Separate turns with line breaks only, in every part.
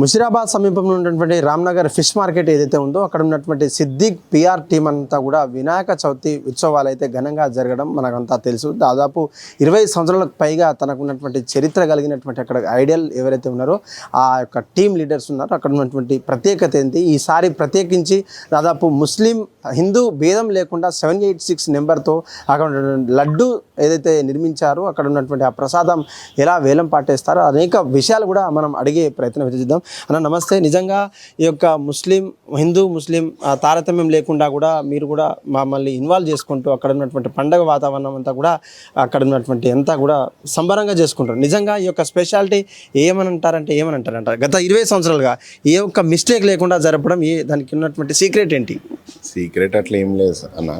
ముషిరాబాద్ సమీపంలో ఉన్నటువంటి Ramnagar fish market ఏదైతే ఉందో అక్కడ ఉన్నటువంటి సిద్దిక్ పిఆర్ టీం అంతా కూడా వినాయక చవితి ఉత్సవాలు అయితే ఘనంగా జరగడం మనకంతా తెలుసు. దాదాపు ఇరవై సంవత్సరాలకు పైగా తనకున్నటువంటి చరిత్ర కలిగినటువంటి అక్కడ ఐడియల్ ఎవరైతే ఉన్నారో ఆ యొక్క టీం లీడర్స్ ఉన్నారో. అక్కడ ఉన్నటువంటి ప్రత్యేకత ఏంటి? ఈసారి ప్రత్యేకించి దాదాపు ముస్లిం హిందూ భేదం లేకుండా సెవెన్ ఎయిట్ సిక్స్ నెంబర్తో అక్కడ ఉన్నటువంటి లడ్డు ఏదైతే నిర్మించారో అక్కడ ఉన్నటువంటి ఆ ప్రసాదం ఎలా వేలం పాటేస్తారో అనేక విషయాలు కూడా మనం అడిగే ప్రయత్నం చేద్దాం. అన్న నమస్తే. నిజంగా ఈ యొక్క ముస్లిం హిందూ ముస్లిం ఆ, తారతమ్యం లేకుండా కూడా మీరు కూడా మమ్మల్ని ఇన్వాల్వ్ చేసుకుంటూ అక్కడ ఉన్నటువంటి పండగ వాతావరణం అంతా కూడా అక్కడ ఉన్నటువంటి అంతా కూడా సంబరంగా చేసుకుంటారు. నిజంగా ఈ యొక్క స్పెషాలిటీ ఏమని అంటారంటే ఏమని అంటారంట గత ఇరవై సంవత్సరాలుగా ఏ ఒక్క మిస్టేక్ లేకుండా జరపడం ఏ దానికి ఉన్నటువంటి సీక్రెట్ ఏంటి?
సీక్రెట్ అట్లా ఏం లేదు సార్ అన్న.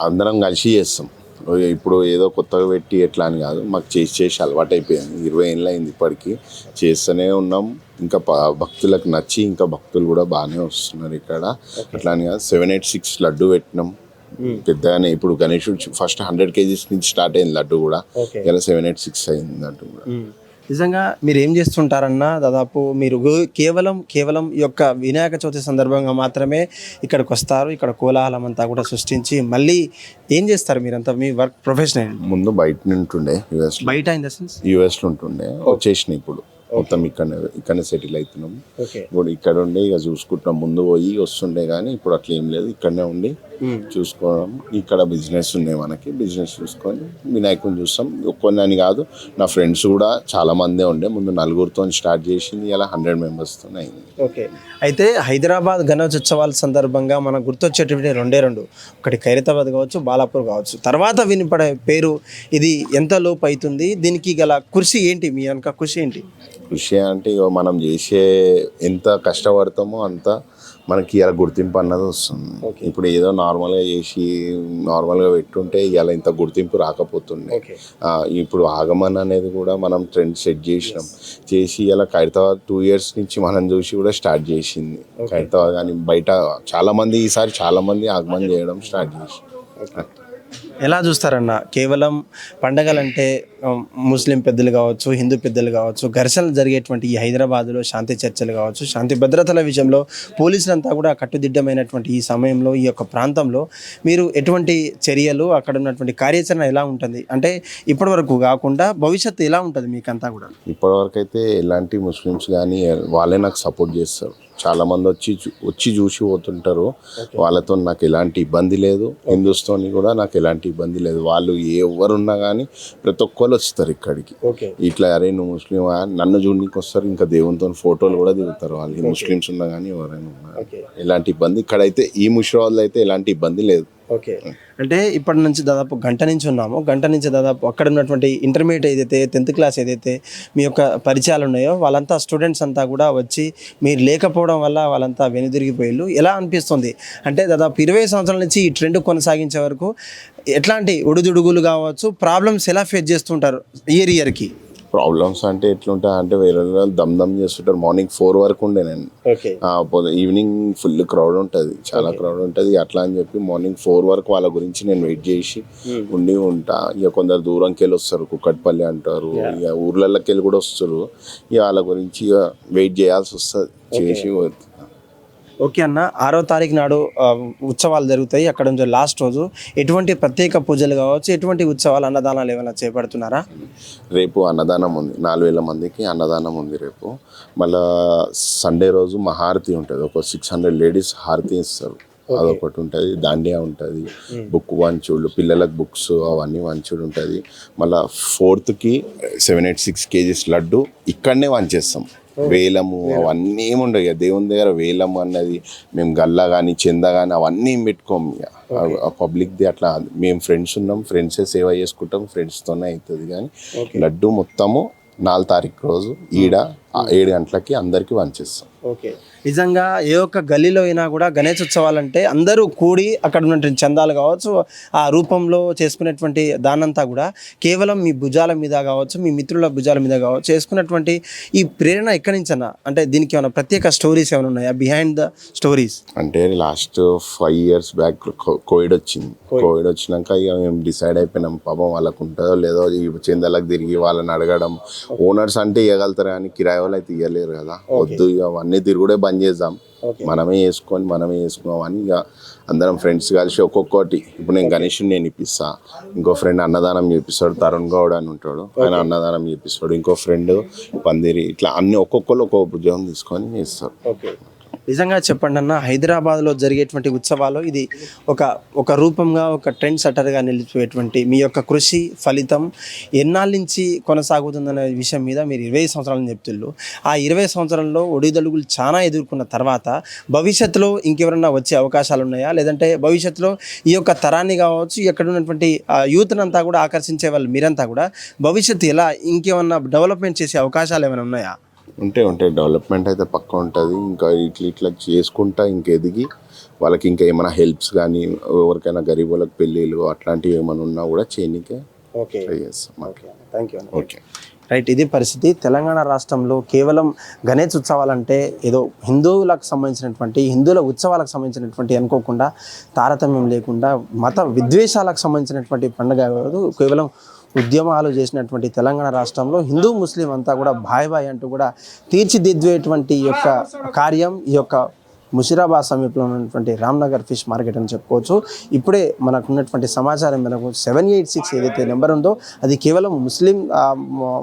అందరం కలిసి చేస్తాం. ఇప్పుడు ఏదో కొత్తగా పెట్టి ఎట్లా అని కాదు మాకు చేసి చేసి అలవాటు అయిపోయింది ఇరవై ఏళ్ళు అయింది ఇప్పటికీ. చేస్తూనే ఉన్నాం. ఇంకా భక్తులకు నచ్చి ఇంకా భక్తులు కూడా బాగానే వస్తున్నారు ఇక్కడ. అట్లా అని కాదు సెవెన్ ఎయిట్ సిక్స్ లడ్డు పెట్టినాం. పెద్దగానే ఇప్పుడు గణేశుడు ఫస్ట్ హండ్రెడ్ కేజీస్ నుంచి స్టార్ట్ అయింది లడ్డు కూడా. ఇలా సెవెన్ ఎయిట్ సిక్స్ అయింది లడ్డు కూడా.
నిజంగా మీరు ఏం చేస్తుంటారన్నా దాదాపు మీరు కేవలం కేవలం ఈ యొక్క వినాయక చవితి సందర్భంగా మాత్రమే ఇక్కడికి వస్తారు. ఇక్కడ కోలాహలం అంతా కూడా సృష్టించి మళ్ళీ ఏం చేస్తారు మీరంతా? మీ వర్క్ ప్రొఫెషనల్
ముందు బయట నుంటుండే యుఎస్
బయట ఇన్ ద సెన్స్?
యుఎస్లో ఉంటుండే వచ్చేసినాయి ఇప్పుడు. మొత్తం ఇక్కడనే ఇక్కడనే సెటిల్ అవుతున్నాం
ఓకే.
ఇప్పుడు ఇక్కడ ఉండి ఇక చూసుకుంటున్నాం. ముందు పోయి వస్తుండే కానీ ఇప్పుడు అట్లా ఏం లేదు. ఇక్కడనే ఉండి చూసుకోవడం. ఇక్కడ బిజినెస్ ఉన్నాయి మనకి. బిజినెస్ చూసుకొని వినాయకుని చూస్తాం. కొన్ని అని కాదు నా ఫ్రెండ్స్ కూడా చాలా మందే ఉండే. ముందు నలుగురితో స్టార్ట్ చేసింది. ఇలా హండ్రెడ్ మెంబర్స్తో అయింది.
ఓకే. అయితే హైదరాబాద్ గణేశోత్సవాల సందర్భంగా మనకు గుర్తొచ్చేటువంటి రెండే రెండు. ఒకటి ఖైరతాబాద్ కావచ్చు బాలాపూర్ కావచ్చు. తర్వాత వినిపడే పేరు ఇది ఎంత లోపు అవుతుంది? దీనికి గల కృషి ఏంటి? మీ వెనక కృషి ఏంటి?
కృషి అంటే ఇగో మనం చేసే ఎంత కష్టపడతామో అంత మనకి ఇలా గుర్తింపు అన్నది వస్తుంది. ఇప్పుడు ఏదో నార్మల్గా చేసి నార్మల్గా పెట్టుంటే ఇలా ఇంత గుర్తింపు రాకపోతుండే. ఇప్పుడు ఆగమన్ అనేది కూడా మనం ట్రెండ్ సెట్ చేసినాం. చేసి ఇలా ఖైరతాబాద్ టూ ఇయర్స్ నుంచి మనం చూసి కూడా స్టార్ట్ చేసింది. ఖైరతాబాద్ కానీ బయట చాలా మంది ఈసారి చాలా మంది ఆగమన్ చేయడం స్టార్ట్ చేసి
ఎలా చూస్తారన్న? కేవలం పండగలంటే ముస్లిం పెద్దలు కావచ్చు హిందూ పెద్దలు కావచ్చు ఘర్షణలు జరిగేటువంటి ఈ హైదరాబాద్లో శాంతి చర్చలు కావచ్చు శాంతి భద్రతల విషయంలో పోలీసులంతా కూడా కట్టుదిట్టమైనటువంటి ఈ సమయంలో ఈ యొక్క ప్రాంతంలో మీరు ఎటువంటి చర్యలు అక్కడ ఉన్నటువంటి కార్యాచరణ ఎలా ఉంటుంది? అంటే ఇప్పటి వరకు కాకుండా భవిష్యత్తు ఎలా ఉంటుంది మీకంతా కూడా?
ఇప్పటివరకు అయితే ఎలాంటి ముస్లిమ్స్ కానీ వాళ్ళే నాకు సపోర్ట్ చేస్తారు. చాలా మంది వచ్చి వచ్చి చూసి పోతుంటారు. వాళ్ళతో నాకు ఎలాంటి ఇబ్బంది లేదు. హిందూస్తోని కూడా నాకు ఎలాంటి ఇబ్బంది లేదు. వాళ్ళు ఎవరున్నా కానీ ప్రతి ఒక్కరు వస్తారు ఇక్కడికి. ఇట్లా అరే నువ్వు ముస్లిం నన్ను చూడడానికి వస్తారు. ఇంకా దేవునితో ఫోటోలు కూడా దిగుతారు వాళ్ళు. ముస్లిమ్స్ ఉన్నా కానీ ఎవరైనా ఉన్నా. ఎలాంటి ఇబ్బంది? ఇక్కడైతే ఈ ముషిరాబాద్లో అయితే ఎలాంటి ఇబ్బంది లేదు.
ఓకే. అంటే ఇప్పటి నుంచి దాదాపు గంట నుంచి ఉన్నాము. గంట నుంచి దాదాపు అక్కడ ఉన్నటువంటి ఇంటర్మీడియట్ ఏదైతే టెన్త్ క్లాస్ ఏదైతే మీ యొక్క పరిచయాలు ఉన్నాయో వాళ్ళంతా స్టూడెంట్స్ అంతా కూడా వచ్చి మీరు లేకపోవడం వల్ల వాళ్ళంతా వెనుదిరిగిపోయిళ్ళు. ఎలా అనిపిస్తుంది? అంటే దాదాపు ఇరవై సంవత్సరాల నుంచి ఈ ట్రెండ్ కొనసాగించే వరకు ఎట్లాంటి ఒడిదుడుగులు కావచ్చు ప్రాబ్లమ్స్ ఎలా ఫేస్ చేస్తుంటారు ఇయర్ ఇయర్కి
ప్రాబ్లమ్స్ అంటే ఎట్లుంటాయి అంటే వేరే వాళ్ళు దమ్ దమ్ చేస్తుంటారు. మార్నింగ్ ఫోర్ వరకు ఉండే నేను.
ఓకే.
ఆ, పొద- ఈవినింగ్ ఫుల్ క్రౌడ్ ఉంటుంది. చాలా క్రౌడ్ ఉంటుంది. అట్లా అని చెప్పి మార్నింగ్ ఫోర్ వరకు వాళ్ళ గురించి నేను వెయిట్ చేసి ఉండి ఉంటా. ఇక కొందరు దూరంకి వెళ్ళి వస్తారు. కుక్కట్పల్లి అంటారు. ఇక ఊర్లలోకి వెళ్ళి కూడా వస్తారు. ఇక వాళ్ళ గురించి ఇక వెయిట్ చేయాల్సి వస్తుంది. చేసి.
ఓకే అన్న ఆరో తారీఖు నాడు ఉత్సవాలు జరుగుతాయి. అక్కడ నుంచి లాస్ట్ రోజు ఎటువంటి ప్రత్యేక పూజలు కావచ్చు ఎటువంటి ఉత్సవాలు అన్నదానాలు ఏమైనా చేపడుతున్నారా?
రేపు అన్నదానం ఉంది. నాలుగు వేల మందికి అన్నదానం ఉంది రేపు. మళ్ళా సండే రోజు మహారతి ఉంటుంది. ఒక సిక్స్ హండ్రెడ్ లేడీస్ హారతి ఇస్తారు. అదొకటి ఉంటుంది. దాండియా ఉంటుంది. బుక్ వంచుడు పిల్లలకు బుక్స్ అవన్నీ వంచుడు ఉంటుంది. మళ్ళా ఫోర్త్కి seven eight six kgs laddu ఇక్కడనే వంచేస్తాం. వేలము అవన్నీ ఏమి ఉండవు ఇక. దేవుని దగ్గర వేలము అన్నది మేము గల్లా కానీ చెంద కానీ అవన్నీ ఏం పెట్టుకోము ఇక. పబ్లిక్ది అట్లా మేము ఫ్రెండ్స్ ఉన్నాం ఫ్రెండ్సే సేవ చేసుకుంటాం ఫ్రెండ్స్తోనే అవుతుంది కానీ లడ్డు మొత్తము నాలుగు తారీఖు రోజు ఈడ ఏడు గంటలకి అందరికీ వంచేస్తాం.
ఓకే. నిజంగా ఏ ఒక్క గల్లీలో అయినా కూడా గణేష్ ఉత్సవాలంటే అందరూ కూడి అక్కడ ఉన్నటువంటి చందాలు కావచ్చు ఆ రూపంలో చేసుకునేటువంటి దానంతా కూడా కేవలం మీ భుజాల మీద కావచ్చు మీ మిత్రుల భుజాల మీద కావచ్చు చేసుకున్నటువంటి ఈ ప్రేరణ ఎక్కడి నుంచన్నా? అంటే దీనికి ఏమైనా ప్రత్యేక స్టోరీస్ ఏమైనా ఉన్నాయా? Behind the stories.
అంటే last five years back covid వచ్చింది. కోవిడ్. వచ్చినాక ఇక మేము డిసైడ్ అయిపోయినాం. పాపం వాళ్ళకు ఉంటుందో లేదో ఈ చందాలకు తిరిగి వాళ్ళని అడగడం. ఓనర్స్ అంటే ఇవ్వగలుగుతారు కానీ కిరాయి వాళ్ళు అయితే ఇవ్వలేరు కదా. వద్దు ఇక అవన్నీ తిరుగుడే బంద్ చేద్దాం. మనమే వేసుకొని మనమే వేసుకున్నాం అని ఇక అందరం ఫ్రెండ్స్ కలిసి ఒక్కొక్కటి. ఇప్పుడు నేను గణేష్ నేను ఇప్పిస్తా. ఇంకో ఫ్రెండ్ అన్నదానం చేపిస్తాడు తరుణ్ గౌడ్ అని ఉంటాడు. ఆయన అన్నదానం చేపిస్తాడు. ఇంకో ఫ్రెండ్ పందిరి ఇట్లా అన్ని ఒక్కొక్కరు ఒక్కొక్క ఉద్యోగం తీసుకొని చేస్తారు.
నిజంగా చెప్పండి అన్న హైదరాబాద్లో జరిగేటువంటి ఉత్సవాలు ఇది ఒక ఒక రూపంగా ఒక ట్రెండ్ సెటర్గా నిలిచిపోయేటువంటి మీ యొక్క కృషి ఫలితం ఎన్నాళ్ళ నుంచి కొనసాగుతుందనే విషయం మీద మీరు ఇరవై సంవత్సరాలు చెప్తున్నారు. ఆ ఇరవై సంవత్సరాల్లో ఒడిదడుగులు చాలా ఎదుర్కొన్న తర్వాత భవిష్యత్తులో ఇంకెవరన్నా వచ్చే అవకాశాలు ఉన్నాయా? లేదంటే భవిష్యత్తులో ఈ యొక్క తరాన్ని కావచ్చు ఎక్కడ ఉన్నటువంటి యూత్నంతా కూడా ఆకర్షించే వాళ్ళు మీరంతా కూడా భవిష్యత్తు ఎలా ఇంకేమన్నా డెవలప్మెంట్ చేసే అవకాశాలు ఏమైనా ఉన్నాయా?
ఉంటే ఉంటాయి డెవలప్మెంట్ అయితే పక్క ఉంటుంది. ఇంకా ఇట్లా ఇట్లా చేసుకుంటా ఇంకా ఎదిగి వాళ్ళకి ఇంకా ఏమైనా హెల్ప్స్ కానీ ఎవరికైనా గరీబ్ వాళ్ళకి పెళ్ళిళ్ళు అట్లాంటివి ఏమైనా ఉన్నా కూడా చేయనికే
okay. Thank you
okay.
Right ఇది పరిస్థితి. తెలంగాణ రాష్ట్రంలో కేవలం గణేష్ ఉత్సవాలంటే ఏదో హిందువులకు సంబంధించినటువంటి హిందువుల ఉత్సవాలకు సంబంధించినటువంటి అనుకోకుండా తారతమ్యం లేకుండా మత విద్వేషాలకు సంబంధించినటువంటి పండుగ కాదు. కేవలం ఉద్యమాలు చేసినటువంటి తెలంగాణ రాష్ట్రంలో హిందూ ముస్లిం అంతా కూడా బాయ్ బాయ్ అంటూ కూడా తీర్చిదిద్దేటువంటి యొక్క కార్యం ఈ యొక్క ముషిరాబాద్ సమీపంలో ఉన్నటువంటి రామ్నగర్ ఫిష్ మార్కెట్ అని చెప్పుకోవచ్చు. ఇప్పుడే మనకు ఉన్నటువంటి సమాచారం మనకు సెవెన్ ఎయిట్ సిక్స్ ఏదైతే నెంబర్ ఉందో అది కేవలం ముస్లిం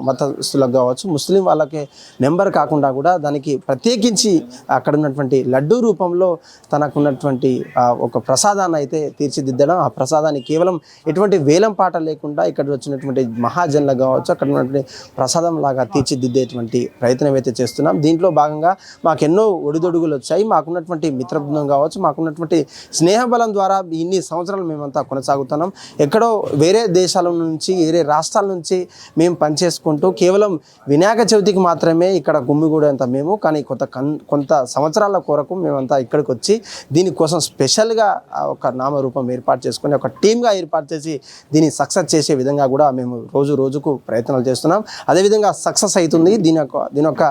మతస్థులకు కావచ్చు ముస్లిం వాళ్ళకి నెంబర్ కాకుండా కూడా దానికి ప్రత్యేకించి అక్కడ ఉన్నటువంటి లడ్డూ రూపంలో తనకున్నటువంటి ఒక ప్రసాదాన్ని అయితే తీర్చిదిద్దడం ఆ ప్రసాదాన్ని కేవలం ఎటువంటి వేలం పాట లేకుండా ఇక్కడ వచ్చినటువంటి మహాజన్లకు కావచ్చు అక్కడ ఉన్నటువంటి ప్రసాదం లాగా తీర్చిదిద్దేటువంటి ప్రయత్నం అయితే చేస్తున్నాం. దీంట్లో భాగంగా మాకు ఎన్నో ఒడిదొడుగులు వచ్చాయి. మాకున్న మాకున్నటువంటి మిత్రబృందం కావచ్చు మాకున్నటువంటి స్నేహబలం ద్వారా ఇన్ని సంవత్సరాలు మేమంతా కొనసాగుతున్నాం. ఎక్కడో వేరే దేశాల నుంచి వేరే రాష్ట్రాల నుంచి మేము పనిచేసుకుంటూ కేవలం వినాయక చవితికి మాత్రమే ఇక్కడ గుమ్మిగూడేంత మేము కానీ కొంత కన్ కొంత సంవత్సరాల కొరకు మేమంతా ఇక్కడికి వచ్చి దీనికోసం స్పెషల్గా ఒక నామరూపం ఏర్పాటు చేసుకొని ఒక టీమ్గా ఏర్పాటు చేసి దీన్ని సక్సెస్ చేసే విధంగా కూడా మేము రోజు రోజుకు ప్రయత్నాలు చేస్తున్నాం. అదేవిధంగా సక్సెస్ అవుతుంది. దీని యొక్క దీని యొక్క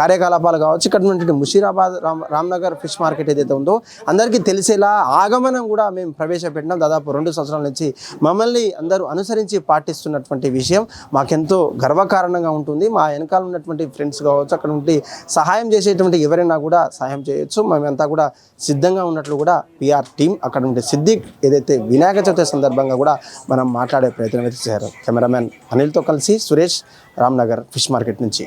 కార్యకలాపాలు కావచ్చు ఇక్కడ ఉన్నటువంటి ముషీరాబాద్ రామ్ రామ్నగర్ ఫిష్ మార్కెట్ ఏదైతే ఉందో అందరికీ తెలిసేలా ఆగమనం కూడా మేము ప్రవేశపెట్టినాం. దాదాపు రెండు సంవత్సరాల నుంచి మమ్మల్ని అందరూ అనుసరించి పాటిస్తున్నటువంటి విషయం మాకెంతో గర్వకారణంగా ఉంటుంది. మా వెనకాల ఉన్నటువంటి ఫ్రెండ్స్ కావచ్చు అక్కడ ఉండి సహాయం చేసేటువంటి ఎవరైనా కూడా సహాయం చేయొచ్చు. మేమంతా కూడా సిద్ధంగా ఉన్నట్లు కూడా పిఆర్ టీం అక్కడ ఉండే సిద్దిక్ ఏదైతే వినాయక చవితి సందర్భంగా కూడా మనం మాట్లాడే ప్రయత్నం అయితే చేశారు. కెమెరామ్యాన్ అనిల్తో కలిసి సురేష్ రామ్నగర్ ఫిష్ మార్కెట్ నుంచి.